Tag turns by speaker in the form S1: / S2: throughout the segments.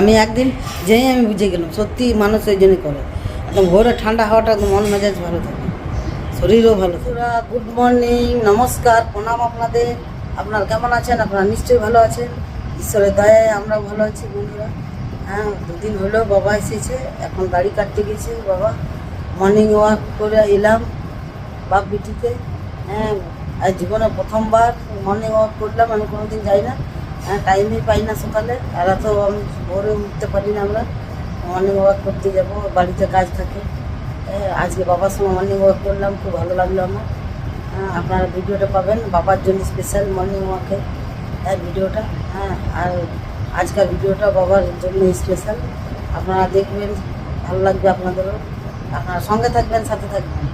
S1: আমি একদিন যেই আমি বুঝে গেলাম, সত্যি মানুষ ওই জন্যই করে। একদম ভোরে ঠান্ডা হওয়াটা একদম মন মেজাজ ভালো থাকে, শরীরও ভালো থাকে। গুড মর্নিং নমস্কার, প্রণাম আপনাদের। আপনার কেমন আছেন? আপনারা নিশ্চয়ই ভালো আছেন। ঈশ্বরের দয়ায় আমরাও ভালো আছি, বন্ধুরা। হ্যাঁ দুদিন হলো বাবা এসেছে, এখন গাড়ি কাটতে গেছে বাবা। মর্নিং ওয়াক করে এলাম বাপ বিটিতে হ্যাঁ আর জীবনে প্রথমবার মর্নিং ওয়াক করলাম, আমি কোনোদিন যাই না। টাইমই পাই না সকালে। আর তো আমি ভোরে উঠতে পারি না আমরা। মর্নিং ওয়াক করতে যাব বাড়িতে কাজ থাকে। হ্যাঁ, আজকে বাবার সঙ্গে মর্নিং ওয়াক করলাম খুব ভালো লাগল আমার। হ্যাঁ আপনারা ভিডিওটা পাবেন। বাবার জন্য স্পেশাল মর্নিং ওয়াকে হ্যাঁ ভিডিওটা। হ্যাঁ আর আজকের ভিডিওটা বাবার জন্য স্পেশাল আপনারা দেখবেন ভালো লাগবে আপনাদেরও। আপনারা সঙ্গে থাকবেন সাথে থাকবেন।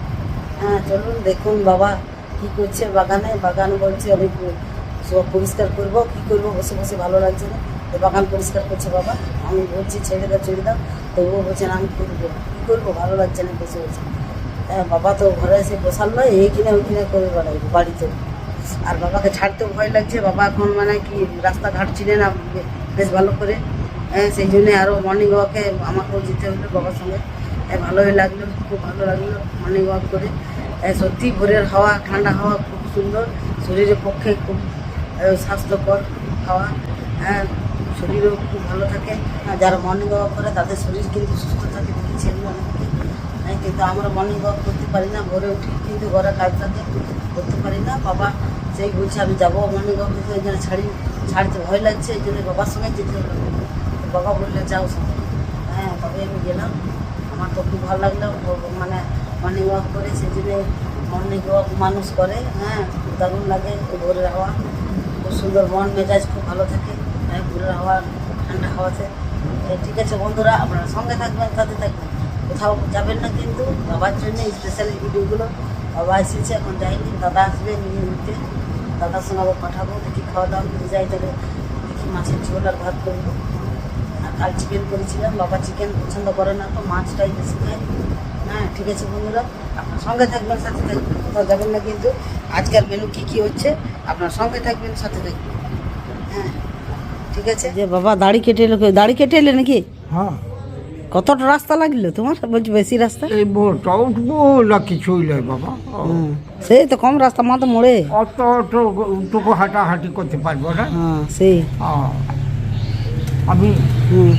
S1: হ্যাঁ চলুন দেখুন বাবা কি করছে বাগানে। বাগান বলছে আমি সব পরিষ্কার করব, কি করব, বসে বসে ভালো লাগছে না। তো বাগান পরিষ্কার করছে বাবা, আমি বলছি, ছেড়ে দাও ছেড়ে দাও। তো ও বলছেন আমি করব। কী করব? ভালো লাগছে না, বসে বসে। হ্যাঁ বাবা তো ঘরে এসে বসাল নয় এই কিনে ওই কিনে করে বেড়াই বাড়িতে। আর বাবাকে ছাড়তেও ভয় লাগছে, বাবা এখন মানে কি রাস্তাঘাট চিনে না, বেশ ভালো করে। হ্যাঁ সেই জন্যে আরও মর্নিং ওয়াকে আমাকেও যেতে হলো বাবার সঙ্গে। ভালোই লাগল, খুব ভালো লাগল মর্নিং ওয়াক করে। সত্যি ভোরের হাওয়া, ঠান্ডা হাওয়া খুব সুন্দর। শরীরের পক্ষে খুব স্বাস্থ্যকর খাওয়া হ্যাঁ শরীরও খুব ভালো থাকে। যারা মর্নিং ওয়াক করে, তাদের শরীর কিন্তু সুস্থ থাকে দেখেছি আমি অনেককে হ্যাঁ কিন্তু আমরা মর্নিং ওয়াক করতে পারি না, ভোরে উঠি, কিন্তু ঘরে কাজ থাকে, করতে পারি না। বাবা, সেই বলছে, আমি যাব মর্নিং ওয়াক কিন্তু এই জন্য ছাড়ি, ছাড়তে ভয় লাগছে, এই জন্য বাবার সঙ্গে যেতে হলো বাবা বললে, যাও সঙ্গে হ্যাঁ তবে আমি গেলাম। আমার তো খুব ভালো লাগল মানে মর্নিং ওয়াক করে, সেই জন্য মর্নিং ওয়াক মানুষ করে হ্যাঁ দারুণ লাগে, ভোরের হাওয়া। খুব সুন্দর মন মেজাজ, খুব ভালো থাকে। হ্যাঁ ভোরের হাওয়া, ঠান্ডা হাওয়াতে ঠিক আছে বন্ধুরা, আপনারা সঙ্গে থাকবেন, সাথে থাকবেন। কোথাও যাবেন না কিন্তু বাবার জন্য স্পেশাল ভিডিওগুলো বাবা এসেছে, এখন যাইনি দাদা আসবে নিয়ে নিতে। দাদার সঙ্গে আবার পাঠাবো, দেখি খাওয়া দাওয়া করে যাই, তাহলে দেখি মাছের ঝোল আর ভাত করব। আর কাল চিকেন করেছিলাম, বাবা চিকেন পছন্দ করে না, তো মাছটাই বেশি খায়। হ্যাঁ ঠিক আছে বন্ধুরা, আপনার সঙ্গে থাকবেন, সাথে থাকবেন। কোথাও যাবেন না কিন্তু আজকাল মেনু কী কী হচ্ছে আপনার সঙ্গে থাকবেন সাথে থাকবেন। হ্যাঁ ঠিক আছে? যে বাবা দাড়ি কেটে এলো দাড়ি কেটে এলে নাকি?
S2: হ্যাঁ।
S1: কতটা রাস্তা লাগল তোমার? বলছি বেশি রাস্তা?
S2: এই উঠবো না কিছুই নয় বাবা।
S1: হুম। সেই তো কম রাস্তা মা তো মোড়ে
S2: অত অত টুকু হাঁটাহাঁটি করতে পারব না।
S1: হ্যাঁ সেই।
S2: হ্যাঁ। আমি
S1: হুম।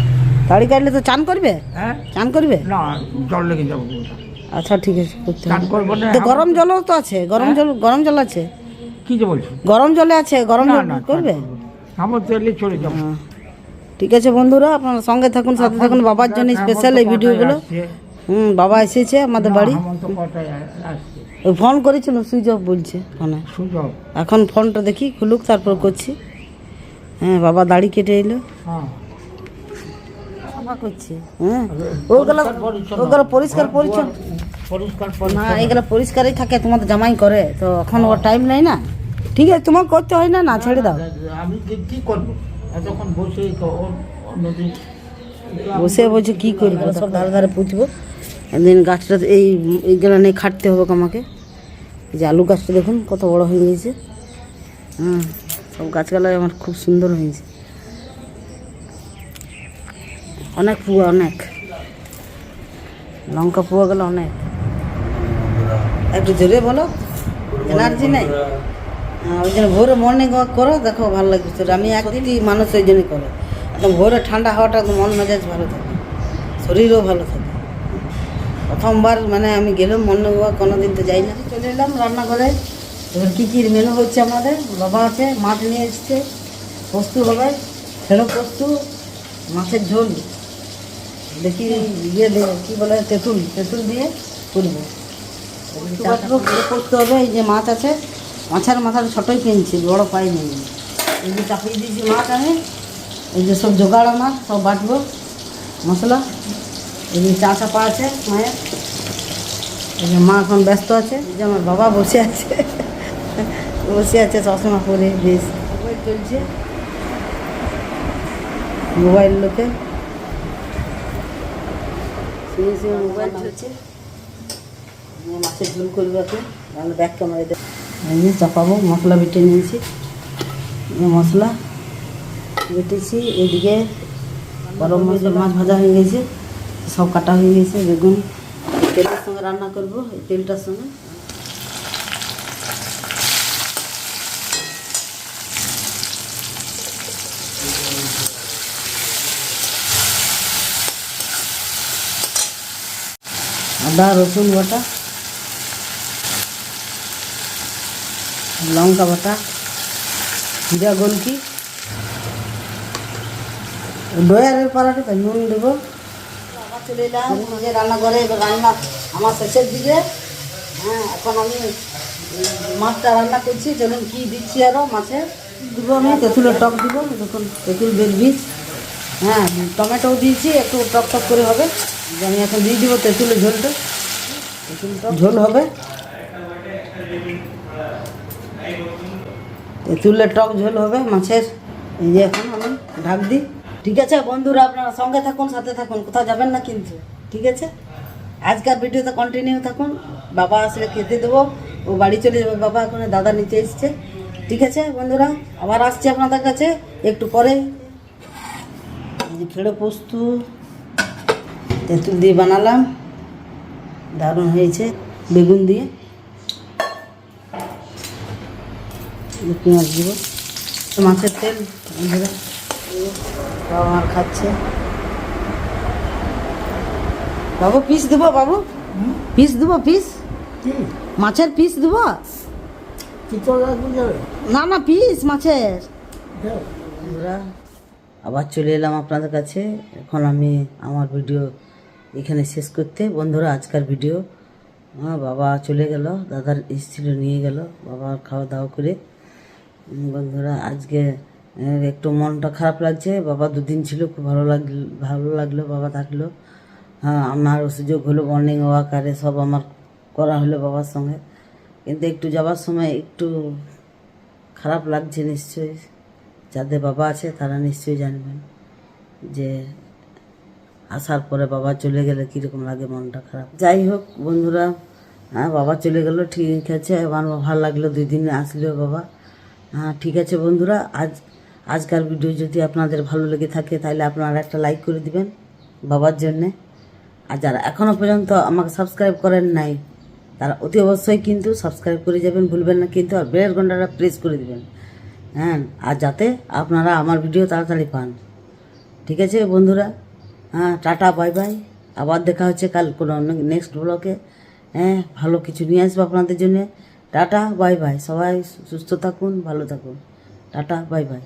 S1: দাড়ি কাটলে তো চান করবে?
S2: হ্যাঁ।
S1: চান করবে?
S2: না জল লেগে যাব।
S1: আচ্ছা ঠিক আছে করতে
S2: করব না
S1: তো গরম জলও তো আছে গরম জল গরম জল আছে?
S2: কি যে বলছো?
S1: গরম জলে আছে গরম জল করবে?
S2: আমার তেলে চলে যাব।
S1: হ্যাঁ। ঠিক আছে বন্ধুরা আপনারা সঙ্গে থাকুন সাথে থাকুন বাবার জন্য স্পেশাল এই ভিডিওগুলো হুম বাবা এসেছে আমাদের বাড়ি।
S2: হেমন্ত কটায় আসছে।
S1: ওই ফোন করেছিল সুইচ অফ বলছে ফোনে।
S2: সুযোগ
S1: এখন ফোনটা দেখি খুলুক তারপর করছি। হ্যাঁ বাবা দাড়ি কেটে এলো।
S2: হ্যাঁ।
S1: সাফা করছে। হ্যাঁ। ওগুলো ওগুলো পরিষ্কার পরিচ্ছন্ন। না এগুলো পরিষ্কারই থাকে তোমাদের জামাই করে তো এখন ওর টাইম নেই না? ঠিক আছে তোমার করতে হয় না না ছেড়ে দাও।
S2: আমি কি- কি করব? এতক্ষণ বসে তো অন্য- অন্যদিন
S1: বসে বলছে কী করব? সব ধারে ধারে পুঁতবো। দিন গাছটা এই এইগুলো নিয়ে খাটতে হবে আমাকে। যে আলু গাছটা দেখুন কত বড় হয়ে গেছে। হ্যাঁ সব গাছগুলো আমার খুব সুন্দর হয়েছে। অনেক পুয়া অনেক। লঙ্কা পুয়া গেল অনেক। একটু জোরে বলো। এনার্জি নেই। হ্যাঁ, ওই জন্য ভোরে মর্নিং ওয়াক করো দেখো ভালো লাগবে। তোর আমি একদিনই মানুষ ওই জন্যই করে। একদম ভোরে ঠান্ডা হওয়াটা একদম মন মেজাজ ভালো থাকে। শরীরও ভালো থাকে। প্রথমবার মানে আমি গেলাম মর্নিং ওয়াক কোনো দিন তো যাই না। চলে এলাম রান্নাঘরে। এবার কী কী মেনু হচ্ছে আমাদের? বাবা আছে মাছ নিয়ে এসছে পোস্ত হবে ফেরো পোস্ত মাছের ঝোল। দেখি ইয়ে দিয়ে কী বলে, তেঁতুল তেঁতুল দিয়ে করব কাটবো করে করতে হবে, এই যে মাছ আছে, মাছের মাথাটা ছোটোই কিনছি, বড় পাইনি। এই যে চাপিয়ে দিয়েছি মাছ আমি, এই যে সব জোগাড় আমার, সব বাটবো, মশলা। এই যে চা চাপা আছে মায়ের। এই যে মা এখন ব্যস্ত আছে, এই যে আমার বাবা বসে আছে। বসে আছে চশমা পরে, বেশ। মোবাইল চলছে। মোবাইল লোকে শুয়ে মোবাইল মাছের ঝুল করব এখন। তাহলে ব্যাগ ক্যামেরা দেবো চাপাবো মশলা বেটে নিয়েছি। মশলা বেটেছি এদিকে গরম মশলা মাছ ভাজা হয়ে গেছে সব কাটা হয়ে গেছে বেগুন। তেলের সঙ্গে রান্না করব এই তেলটার সঙ্গে। আদা রসুন বাটা লঙ্কা বাটা জিরা গোলকি ডয়ারের পাড়াটা তাই নুন দেবো। আবার চলে এলাম। যে রান্না করে এবার রান্না আমার শেষের দিকে। হ্যাঁ এখন আমি মাছটা রান্না করছি। চলুন কী দিচ্ছি আরও মাছে? দিব আমি তেঁতুলের টক দিব। দেখুন তেঁতুল বেল বীজ হ্যাঁ টমেটো দিয়েছি একটু টক টক করে হবে। আমি এখন দিয়ে দিব তেঁতুলের ঝোলটা। তেঁতুল টক ঝোল হবে। তেঁতুলের টক ঝোল হবে, মাছের। এই যে এখন আমি ঢাক দিই। ঠিক আছে বন্ধুরা, আপনারা সঙ্গে থাকুন, সাথে থাকুন, কোথাও যাবেন না কিন্তু। ঠিক আছে? আজকের ভিডিওতে কন্টিনিউ থাকুন। বাবা আসলে খেতে দেবো, ও বাড়ি চলে যাবে, বাবা এখন দাদা নিচে এসছে। ঠিক আছে বন্ধুরা, আবার আসছি আপনাদের কাছে, একটু পরে। খেড়ে পোস্ত। তেঁতুল দিয়ে বানালাম। দারুণ হয়েছে বেগুন দিয়ে। পেঁয়াজ দিব। মাছের তেল বাবা আমার খাচ্ছে। বাবু পিস দেবো বাবু? পিস দেবো পিস মাছের পিস দেবো? না না পিস মাছের। আবার চলে এলাম আপনাদের কাছে। এখন আমি আমার ভিডিও এখানে শেষ করতে। বন্ধুরা, আজকের ভিডিও বাবা চলে গেল, দাদার এসেছিল নিয়ে গেল, বাবা খাওয়া দাওয়া করে। বন্ধুরা, আজকে একটু মনটা খারাপ লাগছে। বাবা দুদিন ছিল, খুব ভালো লাগল ভালো লাগল, বাবা থাকল। হ্যাঁ আমার সুযোগ হলো মর্নিং ওয়াক আরে সব আমার করা হলো বাবার সঙ্গে। কিন্তু একটু যাওয়ার সময় একটু খারাপ লাগছে নিশ্চয়ই। যাদের বাবা আছে, তারা নিশ্চয়ই জানবেন যে আসার পরে বাবা চলে গেলে কীরকম লাগে মনটা খারাপ? যাই হোক বন্ধুরা হ্যাঁ বাবা চলে গেল, ঠিক আছে, আমার ভালো লাগল দুই দিন আসলেও বাবা। হ্যাঁ ঠিক আছে বন্ধুরা, আজ আজকাল ভিডিও যদি আপনাদের ভালো লেগে থাকে, তাহলে আপনারা একটা লাইক করে দিবেন বাবার জন্যে। আর যারা এখনও পর্যন্ত আমাকে সাবস্ক্রাইব করেন নাই, তারা অতি অবশ্যই কিন্তু সাবস্ক্রাইব করে যাবেন, ভুলবেন না, কিন্তু আর বেলের ঘন্টাটা প্রেস করে দিবেন। হ্যাঁ আর যাতে আপনারা আমার ভিডিও তাড়াতাড়ি পান। ঠিক আছে বন্ধুরা? হ্যাঁ টাটা বাই বাই আবার দেখা হচ্ছে কাল কোনো নেক্সট ব্লকে হ্যাঁ ভালো কিছু নিয়ে আসব আপনাদের জন্যে। টাটা বাই বাই সবাই সুস্থ থাকুন, ভালো থাকুন। Tata bye bye